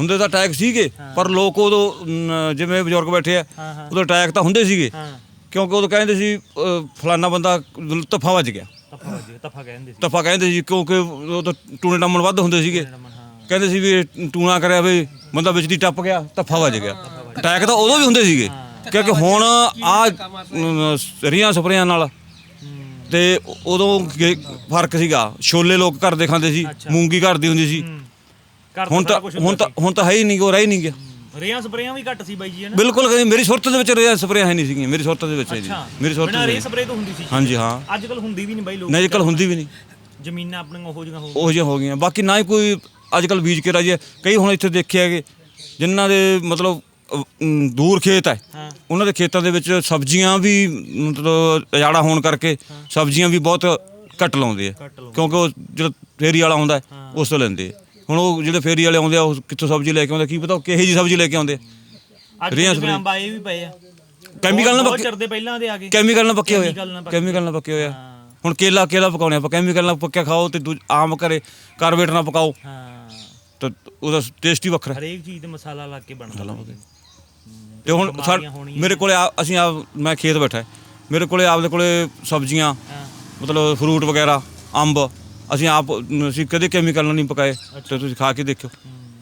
ਹੁੰਦੇ ਤਾਂ ਅਟੈਕ ਸੀਗੇ ਪਰ ਲੋਕ ਉਦੋਂ ਜਿਵੇਂ ਬਜ਼ੁਰਗ ਬੈਠੇ ਆ ਹਾਂ, ਹਾਂ। ਉਦੋਂ ਅਟੈਕ ਤਾਂ ਹੁੰਦੇ ਸੀਗੇ। ਹਾਂ। ਕਿਉਂਕਿ ਉਦੋਂ ਕਹਿੰਦੇ ਸੀ ਅ, ਫਲਾਨਾ ਬੰਦਾ ਤਫਾ ਵੱਜ ਗਿਆ। ਤਫਾ ਕਹਿੰਦੇ ਸੀ। ਤਫਾ ਕਹਿੰਦੇ ਸੀ ਕਿਉਂਕਿ ਉਹ ਤਾਂ ਟੂਣੇ ਟੰਮਣ ਵੱਧ ਹੁੰਦੇ ਸੀਗੇ। ਰਮਨ ਹਾਂ। ਕਹਿੰਦੇ ਸੀ ਵੀ ਇਹ ਟੂਣਾ ਕਰਿਆ ਵੀ ਬੰਦਾ ਵਿੱਚ ਦੀ ਟੱਪ ਗਿਆ ਤਫਾ ਵੱਜ ਗਿਆ। ਅਟੈਕ ਤਾਂ ਉਦੋਂ ਵੀ ਹੁੰਦੇ ਸੀਗੇ। ਕਿਉਂਕਿ ਹੁਣ ਆ ਰੀਆਂ ਸਪਰੇਆਂ ਨਾਲ। ਹੂੰ। ਤੇ ਉਦੋਂ ਫ਼ਰਕ ਸੀਗਾ। ਛੋਲੇ ਲੋਕ ਘਰ ਦੇ ਖਾਂਦੇ ਸੀ। ਮੂੰਗੀ ਘਰ ਦੀ ਹੁੰਦੀ ਸੀ। ਘਰ ਹੁਣ ਤਾਂ ਹੁਣ ਤਾਂ ਹੁਣ ਤਾਂ ਹੈ ਹੀ ਨਹੀਂ ਉਹ ਰਹਿ ਹੀ ਨਹੀਂ ਗਿਆ। ਰੇਹਾਂ ਸਪਰੇਆਂ ਵੀ ਘੱਟ ਸੀ ਬਾਈ ਜੀ ਹੈ ਨਾ? ਬਿਲਕੁਲ ਕਹਿੰਦੇ ਮੇਰੀ ਸੁਰਤ ਦੇ ਵਿੱਚ ਰੀਆਂ ਸਪਰੇਆਂ ਹੈ ਨਹੀਂ ਸੀਗੀਆਂ ਮੇਰੀ ਸੁਰਤ ਦੇ ਵਿੱਚ ਹੈ ਮੇਰੀ ਸੁਰਤ ਬਿਨਾਂ ਦੇ ਰੇ ਵਿੱਚ। ਸਪਰੇ ਤੋਂ ਹੁੰਦੀ ਸੀ ਹਾਂਜੀ ਹਾਂ। ਅੱਜ ਕੱਲ ਹੁੰਦੀ ਵੀ ਨਹੀਂ ਬਾਈ ਲੋਕ। ਨਹੀਂ ਕੱਲ ਹੁੰਦੀ ਵੀ ਨਹੀਂ। ਜ਼ਮੀਨਾਂ ਆਪਣੀਆਂ ਉਹੋ ਜਿਹੀਆਂ ਹੋ ਉਹ ਜਿਹੀਆਂ ਹੋ ਗਈਆਂ। ਬਾਕੀ ਨਾ ਹੀ ਕੋਈ ਅੱਜ ਕੱਲ ਬੀਜ ਕੇ ਰਾਜੀ। ਕਈ ਹੁਣ ਇੱਥੇ ਦੇਖੇ ਹੈਗੇ ਜਿਨ੍ਹਾਂ ਦੇ ਮਤਲਬ ਅਹ, ਅਮ, ਦੂਰ ਖੇਤ ਹੈ ਹਾਂ। ਉਹਨਾਂ ਦੇ ਖੇਤਾਂ ਦੇ ਵਿੱਚ ਸਬਜ਼ੀਆਂ ਵੀ ਮਤਲਬ ਅਜਾੜਾ ਹੋਣ ਕਰਕੇ ਸਬਜ਼ੀਆਂ ਵੀ ਬਹੁਤ ਘੱਟ ਲਾਉਂਦੇ ਆ। ਘੱਟ ਲਾਉਂਦੇ। ਕਿਉਂਕਿ ਉਹ ਜਿਹੜਾ ਫੇਰੀ ਵਾਲਾ ਆਉਂਦਾ ਹੈ, ਉਸ ਤੋਂ ਲੈਂਦੇ ਆ। ਹੁਣ ਉਹ ਜਿਹੜੇ ਫੇਰੀ ਵਾਲੇ ਆਉਂਦੇ ਆ ਉਹ ਕਿੱਥੋਂ ਸਬਜ਼ੀ ਲੈ ਕੇ ਆਉਂਦੇ ਕੀ ਪਤਾ ਉਹ ਕਿਹੋ ਜੀ ਸਬਜ਼ੀ ਲੈ ਕੇ ਆਉਂਦੇ। ਅੱਜ ਰੇਹਾਂ ਸਪਰੇ- ਅੰਬ ਆਏ ਵੀ ਪਏ ਆ। ਕੈਮੀਕਲ ਨਾਲ ਬਹੁਤ ਪੱਕੇ ਚਿਰ ਦੇ ਪਹਿਲਾਂ ਦੇ ਆ ਗਏ ਕੈਮੀਕਲ ਨਾਲ ਪੱਕੇ ਹੋਏ Chemical ਨਾਲ ਪੱਕੇ। ਕੈਮੀਕਲ ਨਾਲ ਪੱਕੇ ਹੋਏ ਆ। ਹਾਂ। ਹੁਣ ਕੇਲਾ ਕੇਲਾ ਪਕਾਉਣੇ ਆਪਾਂ। ਕੈਮੀਕਲ ਨਾਲ ਪੱਕਿਆ ਖਾਓ ਤੇ ਦੂਜ- ਆਮ ਘਰੇ ਕਾਰਬੇਟ ਨਾਲ ਪਕਾਓ। ਹਾਂ। ਤਾਂ ਉਹਦਾ ਟੇਸਟ ਹੀ ਵੱਖਰਾ ਹੈ। ਹਰੇਕ ਚੀਜ਼ ਤੇ ਮਸਾਲਾ ਲਾ ਕੇ ਬਣਦਾ। ਤੇ ਹੁਣ ਸਾ- ਬਿਮਾਰੀਆਂ ਹੋਣੀਆਂ। ਮੇਰੇ ਕੋਲੇ ਆ- ਅਸੀਂ ਆ ਮੈਂ ਖੇਤ ਬੈਠਾ ਹੈ। ਮੇਰੇ ਕੋਲੇ ਆਪਦੇ ਕੋਲੇ ਸਬਜ਼ੀਆਂ ਹਾਂ। ਮਤਲਬ ਫਰੂਟ ਵਗੈਰਾ ਅੰਬ ਅਸੀਂ ਆਪ ਅਸੀਂ ਕਦੇ ਕੈਮੀਕਲ ਨਾਲ ਨਹੀਂ ਪਕਾਏ ਤੇ ਤੁਸੀਂ ਖਾ ਕੇ ਦੇਖਿਓ।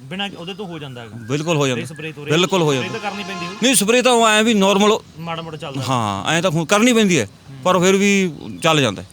ਬਿਨਾ ਉਹਦੇ ਤੋਂ ਹੋ ਜਾਂਦਾ ਹੈਗਾ। ਬਿਲਕੁਲ ਹੋ ਜਾਂਦਾ। ਤੋਂ ਬਿਲਕੁਲ ਹੋ ਜਾਂਦਾ। ਕਰਨੀ ਪੈਂਦੀ ਹੋ ਨਹੀਂ ਸਪਰੇ ਤਾਂ ਐ ਵੀ ਨਾਰਮਲ ਮਾੜਾ ਮੋਟਾ ਚੱਲਦਾ। ਹਾਂ ਐ ਤਾਂ ਕਰਨੀ ਪੈਂਦੀ ਹੈ ਪਰ ਫਿਰ ਵੀ ਚੱਲ ਜਾਂਦਾ ਹੈ।